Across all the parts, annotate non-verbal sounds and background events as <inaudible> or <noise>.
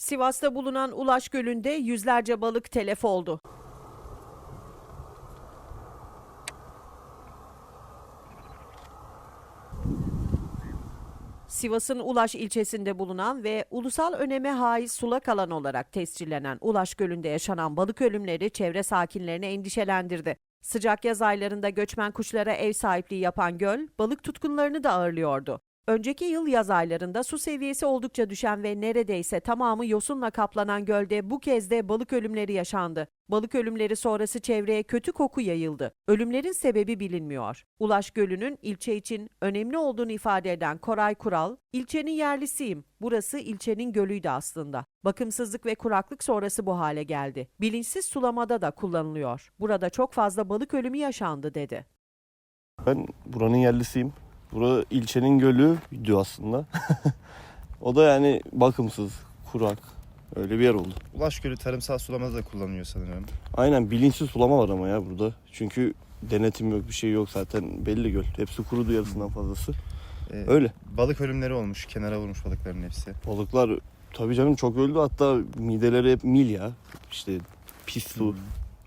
Sivas'ta bulunan Ulaş Gölü'nde yüzlerce balık telef oldu. Sivas'ın Ulaş ilçesinde bulunan ve ulusal öneme haiz sulak alan olarak tescillenen Ulaş Gölü'nde yaşanan balık ölümleri çevre sakinlerini endişelendirdi. Sıcak yaz aylarında göçmen kuşlara ev sahipliği yapan göl, balık tutkunlarını da ağırlıyordu. Önceki yıl yaz aylarında su seviyesi oldukça düşen ve neredeyse tamamı yosunla kaplanan gölde bu kez de balık ölümleri yaşandı. Balık ölümleri sonrası çevreye kötü koku yayıldı. Ölümlerin sebebi bilinmiyor. Ulaş Gölü'nün ilçe için önemli olduğunu ifade eden Koray Kural, ilçenin yerlisiyim. Burası ilçenin gölüydü aslında. Bakımsızlık ve kuraklık sonrası bu hale geldi. Bilinçsiz sulamada da kullanılıyor. Burada çok fazla balık ölümü yaşandı dedi. Ben buranın yerlisiyim. Bura ilçenin gölü diyor aslında. <laughs> o da yani bakımsız, kurak. Öyle bir yer oldu. Ulaş Gölü tarımsal sulamada da kullanılıyor sanırım. Aynen bilinçsiz sulama var ama ya burada. Çünkü denetim yok, bir şey yok zaten belli göl. Hepsi kurudu yarısından fazlası. Ee, Öyle. Balık ölümleri olmuş. Kenara vurmuş balıkların hepsi. Balıklar tabii canım çok öldü hatta mideleri hep mil ya. İşte pis su.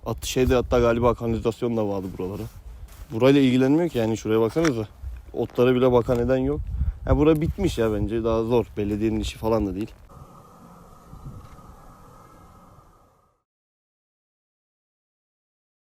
At şeyde hatta galiba kanalizasyon da vardı buralara. Burayla ilgilenmiyor ki yani şuraya baksanıza. Otlara bile bakan eden yok. Ya bura bitmiş ya bence daha zor. Belediyenin işi falan da değil.